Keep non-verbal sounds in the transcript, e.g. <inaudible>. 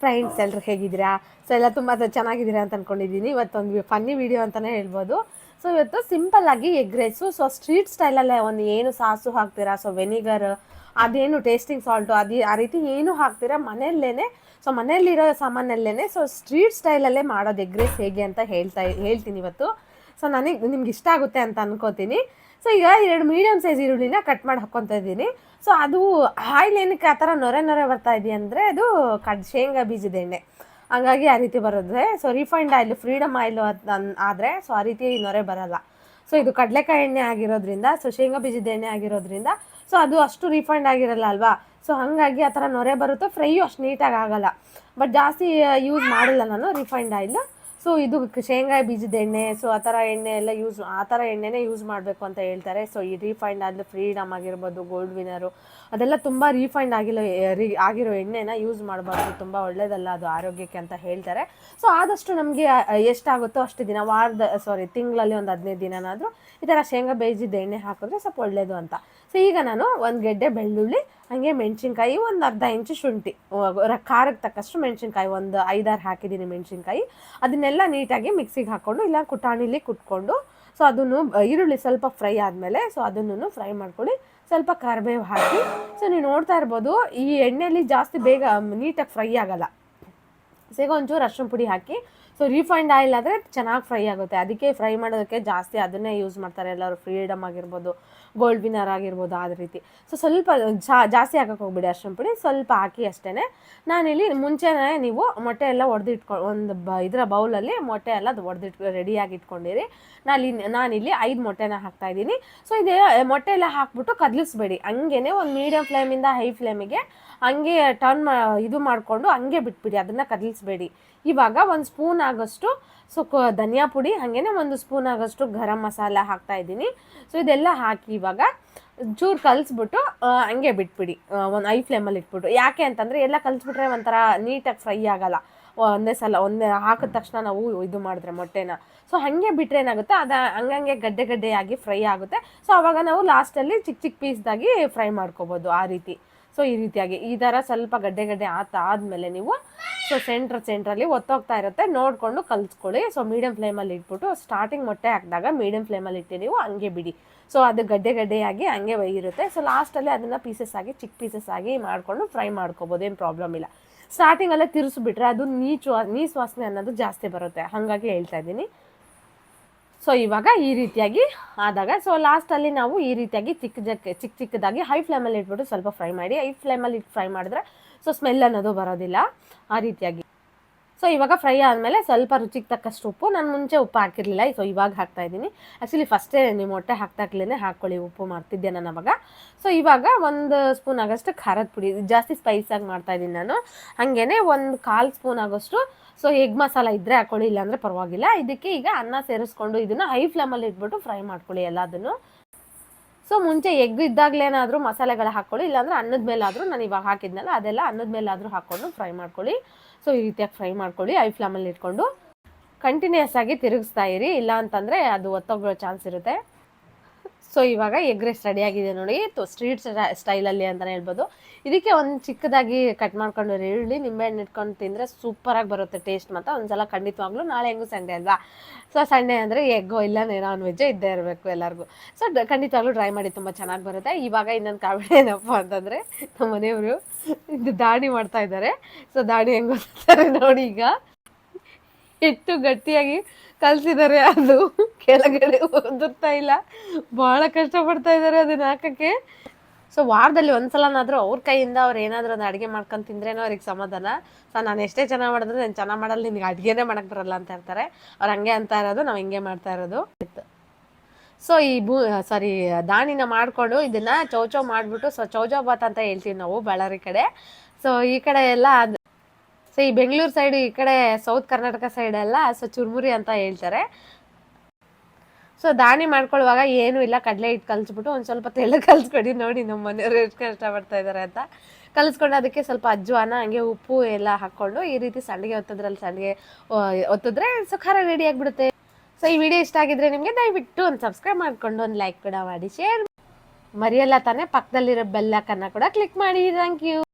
Friends ಎಲ್ಲರೂ ಹೇಗಿದ್ದೀರಾ? So ಎಲ್ಲ ತುಂಬ ಚೆನ್ನಾಗಿದ್ದೀರಾ ಅಂತ ಅಂದ್ಕೊಂಡಿದ್ದೀನಿ ಇವತ್ತೊಂದು ಫನ್ನಿ ವಿಡಿಯೋ ಅಂತಲೇ ಹೇಳ್ಬೋದು. ಸೊ ಇವತ್ತು ಸಿಂಪಲ್ ಆಗಿ ಎಗ್ ರೈಸು ಸೊ ಸ್ಟ್ರೀಟ್ ಸ್ಟೈಲಲ್ಲೇ ಒಂದು ಏನು ಸಾಸು ಹಾಕ್ತೀರಾ? ಸೊ ವೆನಿಗರ್ ಅದೇನು ಟೇಸ್ಟಿಂಗ್ ಸಾಲ್ಟು ಅದು, ಆ ರೀತಿ ಏನು ಹಾಕ್ತೀರಾ? ಮನೆಯಲ್ಲೇ ಸೊ ಮನೆಯಲ್ಲಿರೋ ಸಾಮಾನಲ್ಲೇ ಸೊ ಸ್ಟ್ರೀಟ್ ಸ್ಟೈಲಲ್ಲೇ ಮಾಡೋದು ಎಗ್ ರೈಸ್ ಹೇಗೆ ಅಂತ ಹೇಳ್ತಾ, ಹೇಳ್ತೀನಿ ಇವತ್ತು. ಸೊ ನನಗೆ ನಿಮ್ಗೆ ಇಷ್ಟ ಆಗುತ್ತೆ ಅಂತ ಅನ್ಕೋತೀನಿ. ಸೊ ಈಗ ಎರಡು ಮೀಡಿಯಮ್ ಸೈಜ್ ಈರುಳ್ಳಿನ ಕಟ್ ಮಾಡಿ ಹಾಕ್ಕೊತಾ ಇದ್ದೀನಿ. ಸೊ ಅದು ಆಯಿಲ್ ಏನಕ್ಕೆ ಆ ಥರ ನೊರೆ ನೊರೆ ಬರ್ತಾ ಇದೆಯಾ ಅಂದರೆ ಅದು ಕಡ್, ಶೇಂಗಾ ಬೀಜದ ಎಣ್ಣೆ. ಹಂಗಾಗಿ ಆ ರೀತಿ ಬರೋದ್ರೆ, so refined oil Freedom oil ಆದರೆ, ಸೊ ಆ ರೀತಿ ನೊರೆ ಬರಲ್ಲ. ಸೊ ಇದು ಕಡಲೆಕಾಯಿ ಎಣ್ಣೆ ಆಗಿರೋದ್ರಿಂದ, ಸೊ ಶೇಂಗಾ ಬೀಜದ ಎಣ್ಣೆ ಆಗಿರೋದ್ರಿಂದ, ಸೊ ಅದು ಅಷ್ಟು ರಿಫೈಂಡ್ ಆಗಿರಲ್ಲ ಅಲ್ವಾ? ಸೊ ಹಾಗಾಗಿ ಆ ಥರ ನೊರೆ ಬರುತ್ತೆ ಫ್ರೈಯು ಅಷ್ಟು ನೀಟಾಗಿ ಆಗಲ್ಲ. ಬಟ್ ಜಾಸ್ತಿ ಯೂಸ್ ಮಾಡಿಲ್ಲ ನಾನು ರಿಫೈಂಡ್ ಆಯಿಲ್ ಸೊ ಇದು ಶೇಂಗಾ ಬೀಜದ ಎಣ್ಣೆ ಸೊ ಆ ಥರ ಎಣ್ಣೆ ಎಲ್ಲ ಯೂಸ್ ಆ ಥರ ಎಣ್ಣೆನೇ ಯೂಸ್ ಮಾಡಬೇಕು ಅಂತ ಹೇಳ್ತಾರೆ. ಸೊ ಈ ರೀಫೈಂಡ್ ಆದ ಫ್ರೀಡಮ್ ಆಗಿರ್ಬೋದು ಗೋಲ್ಡ್ ವಿನರು ಅದೆಲ್ಲ ತುಂಬ ರೀಫೈಂಡ್ ಆಗಿರೋ, ರಿ, ಆಗಿರೋ ಎಣ್ಣೆನ ಯೂಸ್ ಮಾಡಬಾರ್ದು. ತುಂಬ ಒಳ್ಳೇದಲ್ಲ ಅದು ಆರೋಗ್ಯಕ್ಕೆ ಅಂತ ಹೇಳ್ತಾರೆ. ಸೊ ಆದಷ್ಟು ನಮಗೆ ಎಷ್ಟಾಗುತ್ತೋ ಅಷ್ಟು ದಿನ, ವಾರದ ಸಾರಿ ತಿಂಗಳಲ್ಲಿ ಒಂದು ಹದಿನೈದು ದಿನನಾದರೂ ಈ ಥರ ಶೇಂಗಾ ಬೀಜದ ಎಣ್ಣೆ ಹಾಕಿದ್ರೆ ಸ್ವಲ್ಪ ಒಳ್ಳೇದು ಅಂತ. ಸೊ ಈಗ ನಾನು ಒಂದು ಗೆಡ್ಡೆ ಬೆಳ್ಳುಳ್ಳಿ ಹಾಗೆ ಮೆಣಸಿನ್ಕಾಯಿ ಒಂದು ಅರ್ಧ ಇಂಚು ಶುಂಠಿ. ಖಾರಕ್ಕೆ ತಕ್ಕಷ್ಟು ಮೆಣಸಿನ್ಕಾಯಿ ಒಂದು ಐದಾರು ಹಾಕಿದ್ದೀನಿ ಮೆಣಸಿನ್ಕಾಯಿ. ಅದನ್ನೆಲ್ಲ ನೀಟಾಗಿ ಮಿಕ್ಸಿಗೆ ಹಾಕ್ಕೊಂಡು ಇಲ್ಲ ಕುಟಾಣಿಲಿ ಕುಟ್ಕೊಂಡು, ಸೊ ಅದನ್ನು ಈರುಳ್ಳಿ ಸ್ವಲ್ಪ ಫ್ರೈ ಆದಮೇಲೆ, ಸೊ ಅದನ್ನು ಫ್ರೈ ಮಾಡ್ಕೊಳ್ಳಿ. ಸ್ವಲ್ಪ ಕರಿಬೇವು ಹಾಕಿ, ಸೊ ನೀವು ನೋಡ್ತಾ ಇರ್ಬೋದು, ಈ ಎಣ್ಣೆಯಲ್ಲಿ ಜಾಸ್ತಿ ಬೇಗ ನೀಟಾಗಿ ಫ್ರೈ ಆಗಲ್ಲ. ಸೇಗ ಒಂಚೂರು ಅರ್ಶಿನ ಪುಡಿ ಹಾಕಿ ಸೊ ರೀಫೈಂಡ್ ಆಯಿಲ್ ಆದರೆ ಚೆನ್ನಾಗಿ ಫ್ರೈ ಆಗುತ್ತೆ. ಅದಕ್ಕೆ ಫ್ರೈ ಮಾಡೋದಕ್ಕೆ ಜಾಸ್ತಿ ಅದನ್ನೇ ಯೂಸ್ ಮಾಡ್ತಾರೆ ಎಲ್ಲರೂ. ಫ್ರೀಡಮ್ ಆಗಿರ್ಬೋದು ಗೋಲ್ಡ್ ವಿನರ್ ಆಗಿರ್ಬೋದು, ಆ ರೀತಿ. ಸೊ ಸ್ವಲ್ಪ ಜಾಸ್ತಿ ಹಾಕಕ್ಕೆ ಹೋಗ್ಬಿಡಿ ಅರ್ಶಿನ ಪುಡಿ. ಸ್ವಲ್ಪ ಹಾಕಿ ಅಷ್ಟೇ ನಾನಿಲ್ಲಿ ಮುಂಚೆನೇ ನೀವು ಮೊಟ್ಟೆ ಎಲ್ಲ ಹೊಡೆದಿಟ್ಕೊ ಒಂದು ಬ, ಇದರ ಬೌಲಲ್ಲಿ ಮೊಟ್ಟೆ ಎಲ್ಲ ಒಡೆದಿಟ್ ರೆಡಿಯಾಗಿ ಇಟ್ಕೊಂಡಿರಿ. ಇಲ್ಲಿ ನಾನಿಲ್ಲಿ ಐದು ಮೊಟ್ಟೆನ ಹಾಕ್ತಾ ಇದ್ದೀನಿ. ಸೊ ಇದೇ, ಮೊಟ್ಟೆ ಎಲ್ಲ ಹಾಕ್ಬಿಟ್ಟು ಕದಲಿಸ್ಬೇಡಿ. ಹಂಗೇನೆ ಒಂದು ಮೀಡಿಯಂ ಫ್ಲೇಮಿಂದ ಹೈ ಫ್ಲೇಮಿಗೆ ಹಂಗೆ ಟರ್ನ್ ಮಾ, ಇದು ಮಾಡಿಕೊಂಡು ಹಂಗೆ ಬಿಟ್ಬಿಡಿ, ಅದನ್ನು ಕದಲಿಸ್ಬೇಡಿ. ಇವಾಗ ಒಂದು ಸ್ಪೂನ್ ಆಗೋಷ್ಟು ಸೊ ಧನಿಯಾ ಪುಡಿ, ಹಾಗೇನೆ ಒಂದು ಸ್ಪೂನ್ ಆಗೋಷ್ಟು ಗರಂ ಮಸಾಲ ಹಾಕ್ತಾ ಇದ್ದೀನಿ. ಸೊ ಇದೆಲ್ಲ ಹಾಕಿ ಇವಾಗ ಚೂರು ಕಲಿಸ್ಬಿಟ್ಟು ಹಂಗೆ ಬಿಟ್ಬಿಡಿ. ಒಂದು ಐ ಫ್ಲೇಮಲ್ಲಿ ಇಟ್ಬಿಟ್ಟು. ಯಾಕೆ ಅಂತಂದರೆ ಎಲ್ಲ ಕಲಿಸ್ಬಿಟ್ರೆ ಒಂಥರ ನೀಟಾಗಿ ಫ್ರೈ ಆಗಲ್ಲ. ಒಂದೇ ಸಲ, ಒಂದೇ ಹಾಕಿದ ತಕ್ಷಣ ನಾವು ಇದು ಮಾಡಿದ್ರೆ ಮೊಟ್ಟೆನ. ಸೊ ಹಾಗೆ ಬಿಟ್ಟರೆ ಏನಾಗುತ್ತೆ, ಅದು ಹಂಗಂಗೆ ಗಡ್ಡೆ ಗಡ್ಡೆಯಾಗಿ ಫ್ರೈ ಆಗುತ್ತೆ. ಸೊ ಅವಾಗ ನಾವು ಲಾಸ್ಟಲ್ಲಿ ಚಿಕ್ಕ ಚಿಕ್ಕ ಪೀಸ್ದಾಗಿ ಫ್ರೈ ಮಾಡ್ಕೋಬೋದು ಆ ರೀತಿ. ಸೊ ಈ ರೀತಿಯಾಗಿ, ಈ ಥರ ಸ್ವಲ್ಪ ಗಡ್ಡೆ ಗಡ್ಡೆ ಆತ ಆದಮೇಲೆ ನೀವು ಸೊ ಸೆಂಟ್ರ್ ಸೆಂಟ್ರಲ್ಲಿ ಒತ್ತೋಗ್ತಾ ಇರುತ್ತೆ. ನೋಡಿಕೊಂಡು ಕಲಿಸ್ಕೊಳ್ಳಿ ಸೊ ಮೀಡಿಯಂ ಫ್ಲೇಮಲ್ಲಿ ಇಟ್ಬಿಟ್ಟು ಸ್ಟಾರ್ಟಿಂಗ್ ಮೊಟ್ಟೆ ಹಾಕಿದಾಗ ಮೀಡಿಯಂ ಫ್ಲೇಮಲ್ಲಿ ಇಟ್ಟು ನೀವು, ಹಂಗೆ ಬಿಡಿ. ಸೊ ಅದು ಗಡ್ಡೆ ಗಡ್ಡೆಯಾಗಿ ಹಂಗೆ ಇರುತ್ತೆ ಸೊ ಲಾಸ್ಟಲ್ಲಿ ಅದನ್ನು ಪೀಸಸ್ ಆಗಿ, ಚಿಕ್ಕ ಪೀಸಸ್ ಆಗಿ ಮಾಡಿಕೊಂಡು ಫ್ರೈ ಮಾಡ್ಕೋಬೋದು. ಏನು ಪ್ರಾಬ್ಲಮ್ ಇಲ್ಲ. ಸ್ಟಾರ್ಟಿಂಗಲ್ಲೇ ತಿರ್ಸ್ಬಿಟ್ರೆ ಅದು ನೀಚು ನೀಸ್ ವಾಸನೆ ಅನ್ನೋದು ಜಾಸ್ತಿ ಬರುತ್ತೆ. ಹಾಗಾಗಿ ಹೇಳ್ತಾ ಇದ್ದೀನಿ. ಸೊ ಇವಾಗ ಈ ರೀತಿಯಾಗಿ ಆದಾಗ ಸೊ ಲಾಸ್ಟಲ್ಲಿ ನಾವು ಈ ರೀತಿಯಾಗಿ ಚಿಕ್ಕ ಜಕ್ಕೆ ಚಿಕ್ಕ ಚಿಕ್ಕದಾಗಿ ಹೈ ಫ್ಲೇಮಲ್ಲಿ ಇಟ್ಬಿಟ್ಟು ಸ್ವಲ್ಪ ಫ್ರೈ ಮಾಡಿ ಹೈ ಫ್ಲೇಮಲ್ಲಿ ಫ್ರೈ ಮಾಡಿದ್ರೆ ಸೊ ಸ್ಮೆಲ್ ಅನ್ನೋದು ಬರೋದಿಲ್ಲ. ಆ ರೀತಿಯಾಗಿ. ಸೊ ಇವಾಗ ಫ್ರೈ ಆದಮೇಲೆ ಸ್ವಲ್ಪ ರುಚಿಗೆ ತಕ್ಕಷ್ಟು ಉಪ್ಪು. ನಾನು ಮುಂಚೆ ಉಪ್ಪು ಹಾಕಿರಲಿಲ್ಲ. ಸೊ ಇವಾಗ ಹಾಕ್ತಾ ಇದ್ದೀನಿ. ಆ್ಯಕ್ಚುಲಿ ಫಸ್ಟೇ ನೀವು ಮೊಟ್ಟೆ ಹಾಕ್ತಾಕ್ಲೇ ಹಾಕ್ಕೊಳ್ಳಿ ಉಪ್ಪು ಮಾಡ್ತಿದ್ದೆ ನಾನು ಅವಾಗ. ಸೊ ಇವಾಗ ಒಂದು ಸ್ಪೂನ್ ಆಗೋಷ್ಟು ಖಾರದ ಪುಡಿ. ಜಾಸ್ತಿ ಸ್ಪೈಸಾಗಿ ಮಾಡ್ತಾಯಿದ್ದೀನಿ ನಾನು. ಹಾಗೇನೆ ಒಂದು ಕಾಲು ಸ್ಪೂನ್ ಆಗೋಷ್ಟು. ಸೊ ಎಗ್ ಮಸಾಲ ಇದ್ದರೆ ಹಾಕೊಳ್ಳಿ. ಇಲ್ಲಾಂದರೆ ಪರವಾಗಿಲ್ಲ. ಇದಕ್ಕೆ ಈಗ ಅನ್ನ ಸೇರಿಸ್ಕೊಂಡು ಇದನ್ನು ಹೈ ಫ್ಲೇಮಲ್ಲಿ ಇಟ್ಬಿಟ್ಟು ಫ್ರೈ ಮಾಡ್ಕೊಳ್ಳಿ ಎಲ್ಲದನ್ನು. ಸೊ ಮುಂಚೆ ಎಗ್ ಇದ್ದಾಗಲೇನಾದರೂ ಮಸಾಲೆಗಳು ಹಾಕ್ಕೊಳ್ಳಿ ಇಲ್ಲಾಂದ್ರೆ ಅನ್ನದ ಮೇಲಾದರೂ ನಾನು ಇವಾಗ ಹಾಕಿದ್ನಲ್ಲ, ಅದೆಲ್ಲ ಅನ್ನದ ಮೇಲಾದರೂ ಹಾಕ್ಕೊಂಡು ಫ್ರೈ ಮಾಡ್ಕೊಳ್ಳಿ. ಸೊ ಈ ರೀತಿಯಾಗಿ ಫ್ರೈ ಮಾಡ್ಕೊಳ್ಳಿ ಐ ಫ್ಲಾಮಲ್ಲಿ ಇಟ್ಕೊಂಡು. ಕಂಟಿನ್ಯೂಸ್ ಆಗಿ ತಿರುಗಿಸ್ತಾ ಇರಿ ಇಲ್ಲ ಅಂತಂದರೆ ಅದು ಒತ್ತೋಗೋ ಚಾನ್ಸ್ ಇರುತ್ತೆ. ಸೊ ಇವಾಗ ಎಗ್ ರೈಸ್ ರೆಡಿ ಆಗಿದೆ ನೋಡಿ. ಸ್ಟ್ರೀಟ್ ಸ್ಟೈಲಲ್ಲಿ ಅಂತಲೇ ಹೇಳ್ಬೋದು. ಇದಕ್ಕೆ ಒಂದು ಚಿಕ್ಕದಾಗಿ ಕಟ್ ಮಾಡ್ಕೊಂಡು ಈರುಳ್ಳಿ, ನಿಂಬೆಹಣ್ಣು ಇಟ್ಕೊಂಡು ತಿಂದರೆ ಸೂಪರಾಗಿ ಬರುತ್ತೆ ಟೇಸ್ಟ್ ಮಾತ್ರ. ಒಂದ್ಸಲ ಖಂಡಿತವಾಗ್ಲೂ ನಾಳೆ ಹೆಂಗೂ ಸಂಡೇ ಅಲ್ವಾ? ಸೊ ಸಂಡೇ ಅಂದರೆ ಎಗ್ಗೋ ಇಲ್ಲ ನಾನ್ ವೆಜ್ ಇದ್ದೇ ಇರಬೇಕು ಎಲ್ಲರಿಗೂ. ಸೊ ಖಂಡಿತವಾಗ್ಲೂ ಟ್ರೈ ಮಾಡಿ ತುಂಬ ಚೆನ್ನಾಗಿ ಬರುತ್ತೆ. ಇವಾಗ ಇನ್ನೊಂದು ಕಾವಿಡ ಏನಪ್ಪ ಅಂತಂದರೆ ನಮ್ಮ ಮನೆಯವರು ಇದು ದಾಣಿ ಮಾಡ್ತಾ ಇದ್ದಾರೆ. ಸೊ ದಾಣಿ ಹೆಂಗೆ ನೋಡಿ ಈಗ. ಎಷ್ಟು ಗಟ್ಟಿಯಾಗಿ ಕಲ್ಸಿದ್ದಾರೆ. ಅದು ಕೆಳಗಡೆ ಓದುತ್ತಾ ಇಲ್ಲ. ಬಹಳ ಕಷ್ಟಪಡ್ತಾ ಇದ್ದಾರೆ ಅದನ್ನ ಹಾಕಕ್ಕೆ. ಸೊ ವಾರದಲ್ಲಿ ಒಂದ್ಸಲನಾದ್ರೂ ಅವ್ರ ಕೈಯಿಂದ ಅವ್ರು ಏನಾದರೂ ಒಂದು ಅಡುಗೆ ಮಾಡ್ಕೊಂಡು ತಿಂದ್ರೇನೋ ಅವ್ರಿಗೆ ಸಮಾಧಾನ. ಸೊ ನಾನು ಎಷ್ಟೇ ಚೆನ್ನಾಗಿ ಮಾಡಿದ್ರು ನಾನು ಚೆನ್ನಾಗಿ ಮಾಡಲ್ಲ ನಿನಗೆ ಅಡುಗೆನೇ ಮಾಡಕ್ಕೆ ಬರಲ್ಲ ಅಂತ ಇರ್ತಾರೆ ಅವ್ರು ಹಂಗೆ ಅಂತ ಇರೋದು, ನಾವು ಹಿಂಗೆ ಮಾಡ್ತಾ ಇರೋದು. ಸೊ ಈ ಬೂ ಸಾರಿ ದಾಣಿನ ಮಾಡಿಕೊಂಡು ಇದನ್ನ ಚೌಚೌ ಮಾಡಿಬಿಟ್ಟು ಸೊ ಚೌಚೌ ಬಾತ್ ಅಂತ ಹೇಳ್ತೀವಿ ನಾವು, ಬಳ್ಳಾರಿ ಕಡೆ. ಸೊ ಈ ಕಡೆ ಎಲ್ಲ ಸೊ ಈ ಬೆಂಗಳೂರು ಸೈಡ್ ಈ ಕಡೆ ಸೌತ್ ಕರ್ನಾಟಕ ಸೈಡ್ ಎಲ್ಲ ಸೊ ಚುರ್ಮುರಿ ಅಂತ ಹೇಳ್ತಾರೆ. ಸೊ ದಾಣಿ ಮಾಡ್ಕೊಳ್ಳುವಾಗ ಏನೂ ಇಲ್ಲ, ಕಡಲೆ ಹಿಟ್ಟು ಕಲಿಸ್ಬಿಟ್ಟು ಒಂದು ಸ್ವಲ್ಪ ತೆಳ್ಳು <laughs> ಕಲಿಸ್ಕೊಡಿ ನೋಡಿ ನಮ್ಮ ಮನೆಯವರು ಎಷ್ಟು ಕಷ್ಟಪಡ್ತಾ ಇದ್ದಾರೆ ಅಂತ. ಕಲಿಸ್ಕೊಂಡು ಅದಕ್ಕೆ ಸ್ವಲ್ಪ ಅಜ್ವಾನ ಹಂಗೆ ಉಪ್ಪು ಎಲ್ಲ ಹಾಕ್ಕೊಂಡು ಈ ರೀತಿ ಸಂಡಿಗೆ ಒತ್ತದ್ರಲ್ಲಿ ಸಂಡಿಗೆ ಒತ್ತಿದ್ರೆ ಸೊ ಖಾರ ರೆಡಿ ಆಗಿಬಿಡುತ್ತೆ. ಸೊ ಈ ವಿಡಿಯೋ ಇಷ್ಟ ಆಗಿದ್ರೆ ನಿಮಗೆ ದಯವಿಟ್ಟು ಒಂದು ಸಬ್ಸ್ಕ್ರೈಬ್ ಮಾಡ್ಕೊಂಡು ಒಂದು ಲೈಕ್ ಕೂಡ ಮಾಡಿ ಶೇರ್ ಮರಿಯಲ್ಲ ತಾನೇ, ಪಕ್ಕದಲ್ಲಿರೋ ಬೆಲ್ಲಕ್ಕನ್ನ ಕೂಡ ಕ್ಲಿಕ್ ಮಾಡಿ. Thank you